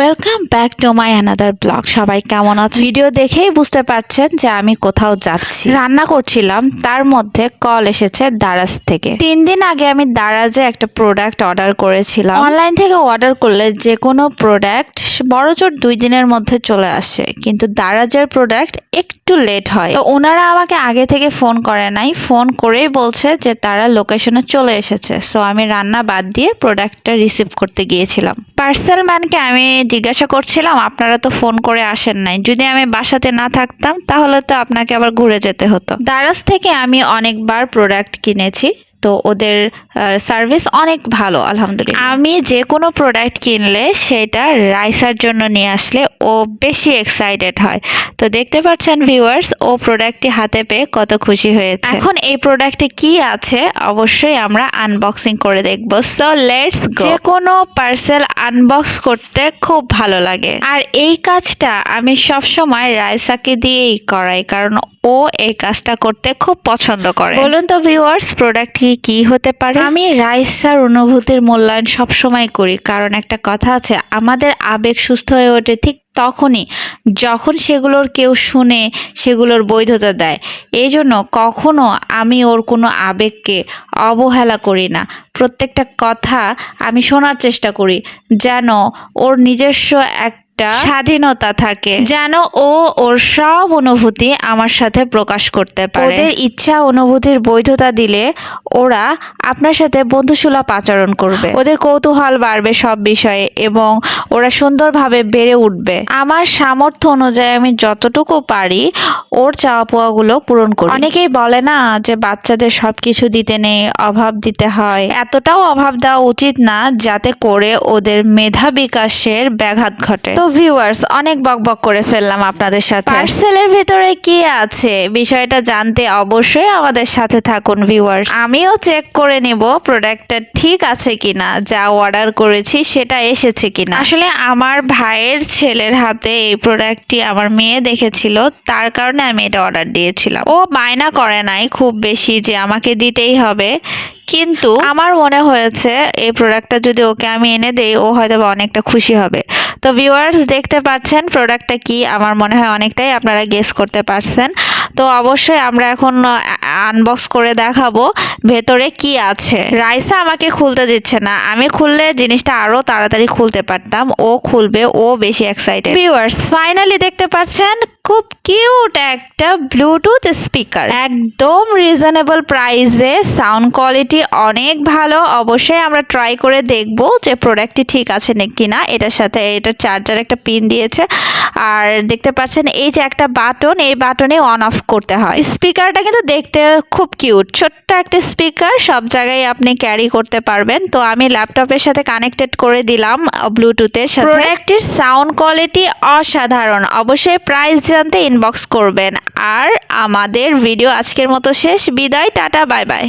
Welcome back to my another blog সবাই কেমন আছে ভিডিও দেখেই বুঝতে পারছেন যে আমি কোথাও যাচ্ছি। রান্না করছিলাম তার মধ্যে কল এসেছে দারাজ থেকে। তিন দিন আগে আমি দারাজে একটা প্রোডাক্ট অর্ডার করেছিলাম। অনলাইন থেকে অর্ডার করলে যে কোনো প্রোডাক্ট বড়জোর দুই দিনের মধ্যে চলে আসে কিন্তু দারাজের প্রোডাক্ট একটু লেট হয়। তো ওনারা আমাকে আগে থেকে ফোন করে নাই ফোন করেই বলছে যে তারা লোকেশনে চলে এসেছে। সো আমি রান্না বাদ দিয়ে প্রোডাক্টটা রিসিভ করতে গিয়েছিলাম। পার্সেল ম্যানকে আমি জিজ্ঞাসা করছিলাম, আপনারা তো ফোন করে আসেন নাই। যদি আমি বাসাতে না থাকতাম, তাহলে তো আপনাকে আবার ঘুরে যেতে হতো। দারাজ থেকে আমি অনেকবার প্রোডাক্ট কিনেছি। তো ওদের সার্ভিস অনেক ভালো আলহামদুলিল্লাহ। আমি যে কোনো প্রোডাক্ট কিনলে সেটা রাইসার জন্য নিয়ে আসলে ও বেশি এক্সাইটেড হয়। তো দেখতে পাচ্ছেন ভিউয়ার্স ও প্রোডাক্টটি হাতে পেয়ে কত খুশি হয়েছে। এখন এই প্রোডাক্টে কি আছে অবশ্যই আমরা আনবক্সিং করে দেখব। সো লেটস যে কোনো পার্সেল আনবক্স করতে খুব ভালো লাগে। আর এই কাজটা আমি সব সময় রাইসাকে দিয়েই করাই কারণ ও এই কাজটা করতে খুব পছন্দ করে। বলুন তো ভিউয়ার্স প্রোডাক্ট কি কি হতে পারে? আমি রাইসার অনুভূতির মূল্যায়ন সব সময় করি। কারণ একটা কথা আছে, আমাদের আবেগ সুস্থ হয়ে ওঠে ঠিক তখনই যখন সেগুলোর কেউ শুনে সেগুলোর বৈধতা দেয়। এই জন্য কখনো আমি ওর কোনো আবেগকে অবহেলা করি না। প্রত্যেকটা কথা আমি শোনার চেষ্টা করি, যেন ওর নিজস্ব একটা স্বাধীনতা থাকে। যেন ও ওর সব অনুভূতি আমার সাথে প্রকাশ করতে পারে। ওদের ইচ্ছা অনুভূতির বৈধতা দিলে ওরা আপনার সাথে বন্ধুসুলভ আচরণ করবে। ওদের কৌতূহল বাড়বে সব বিষয়ে এবং ওরা সুন্দরভাবে বেড়ে উঠবে। আমার সামর্থ্য অনুযায়ী আমি যতটুকু পারি ওর চাওয়া পাওয়াগুলো পূরণ করি। অনেকেই বলে না যে বাচ্চাদের সব কিছু দিতে নেই অভাব দিতে হয়। এতটাও অভাব দেওয়া উচিত না যাতে করে ওদের মেধা বিকাশের ব্যাঘাত ঘটে। তো ভিউয়ার্স অনেক বকবক করে ফেললাম আপনাদের সাথে। পার্সেলের ভিতরে কি আছে? বিষয়টা জানতে অবশ্যই আমাদের সাথে থাকুন ভিউয়ার্স আমিও চেক করে নিব প্রোডাক্টটা ঠিক আছে কিনা যা অর্ডার করেছি সেটা এসেছে কিনা। আসলে আমার ভাইয়ের ছেলের হাতে এই প্রোডাক্টটি আমার মেয়ে দেখেছিল তার কারণে আমি এটা অর্ডার দিয়েছিলাম। ও বায়না করে নাই খুব বেশি যে আমাকে দিতেই হবে। কিন্তু আমার মনে হয়েছে এই প্রোডাক্টটা যদি ওকে আমি এনে দেই, ও হয়তো অনেকটা খুশি হবে। তো ভিউয়ার্স দেখতে পাচ্ছেন প্রোডাক্টটা কি? আমার মনে হয় অনেকটাই আপনারা গেস করতে পারছেন। তো অবশ্যই আমরা এখন আনবক্স করে দেখাবো, ভেতরে কি আছে। রাইসা আমাকে খুলতে দিচ্ছে না। আমি খুললে জিনিসটা আরও তাড়াতাড়ি খুলতে পারতাম। ও খুলবে, ও বেশি এক্সাইটেড ভিউয়ার্স ফাইনালি দেখতে পাচ্ছেন খুব কিউট একটা ব্লুটুথ স্পিকার একদম রিজনেবল প্রাইসে সাউন্ড কোয়ালিটি অনেক ভালো। অবশ্যই আমরা ট্রাই করে দেখব যে প্রোডাক্টটি ঠিক আছে নাকি না এটার সাথে এটার চার্জার একটা পিন দিয়েছে। আর দেখতে পাচ্ছেন এই যে একটা বাটন এই বাটনে অন অফ করতে হয়। স্পিকারটা কিন্তু দেখতে খুব কিউট। ছোট্ট একটা স্পিকার, সব জায়গায় আপনি ক্যারি করতে পারবেন। তো আমি ল্যাপটপের সাথে কানেক্টেড করে দিলাম, ব্লুটুথের সাথে। প্রোডাক্টটির সাউন্ড কোয়ালিটি অসাধারণ। অবশ্যই প্রাইস জানতে ইনবক্স করবেন। আর আমাদের ভিডিও আজকের মতো শেষ। বিদায়, টাটা বাই বাই